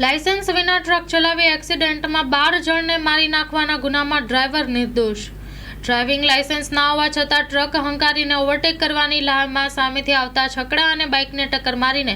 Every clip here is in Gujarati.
લાયસન્સ વિના ટ્રક ચલાવી એક્સિડન્ટમાં બાર જણને મારી નાખવાના ગુનામાં ડ્રાઈવર નિર્દોષ. ડ્રાઇવિંગ લાયસન્સ ના હોવા છતાં ટ્રક હંકારીને ઓવરટેક કરવાની લાહમાં સામેથી આવતા છકડા અને બાઇકને ટક્કર મારીને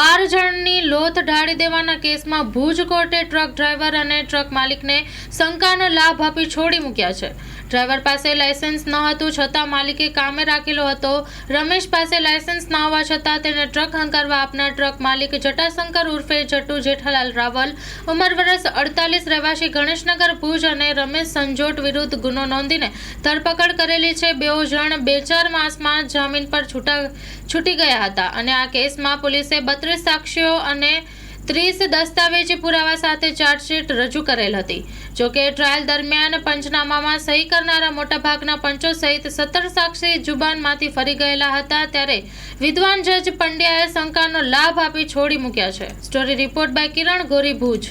બાર જણની લોથ ઢાળી દેવાના કેસમાં ભુજ કોર્ટે ટ્રક ડ્રાઈવર અને ટ્રક માલિકને શંકાનો લાભ આપી છોડી મૂક્યા છે. ડ્રાઈવર પાસે લાયસન્સ ન હતું છતાં માલિકે કામે રાખેલો હતો. રમેશ પાસે લાયસન્સ ના હોવા છતાં તેને ટ્રક હંકારવા આપનાર ટ્રક માલિક જટાશંકર ઉર્ફે જટુ જેઠાલાલ રાવલ, ઉંમર વર્ષ અડતાલીસ, રહેવાસી ગણેશનગર, ભુજ અને રમેશ સંજોટ વિરુદ્ધ ગુનો નોંધીને ધરપકડ કરેલી છે. બેઓ જણ બે ચાર માસમાં જામીન પર છૂટા છૂટી ગયા હતા અને આ કેસમાં પોલીસે બત્રીસ સાક્ષીઓ અને ત્રીસ દસ્તાવેજી પુરાવા સાથે ચાર્જશીટ રજૂ કરેલ હતી. જોકે ટ્રાયલ દરમિયાન પંચનામામાં સહી કરનારા મોટાભાગના પંચો સહિત સત્તર સાક્ષી જુબાનમાંથી ફરી ગયેલા હતા. ત્યારે વિદ્વાન જજ પંડ્યાએ શંકાનો લાભ આપી છોડી મૂક્યા છે. Story report by Kiran Gori Bhuj.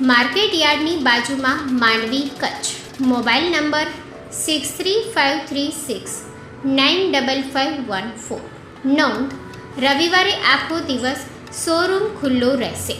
Market યાર્ડની બાજુમાં Mandvi Kutch. Mobile number six three five three six nine double five one four. નોંધ, રવિવારે આખો દિવસ શોરૂમ ખુલ્લો રહેશે.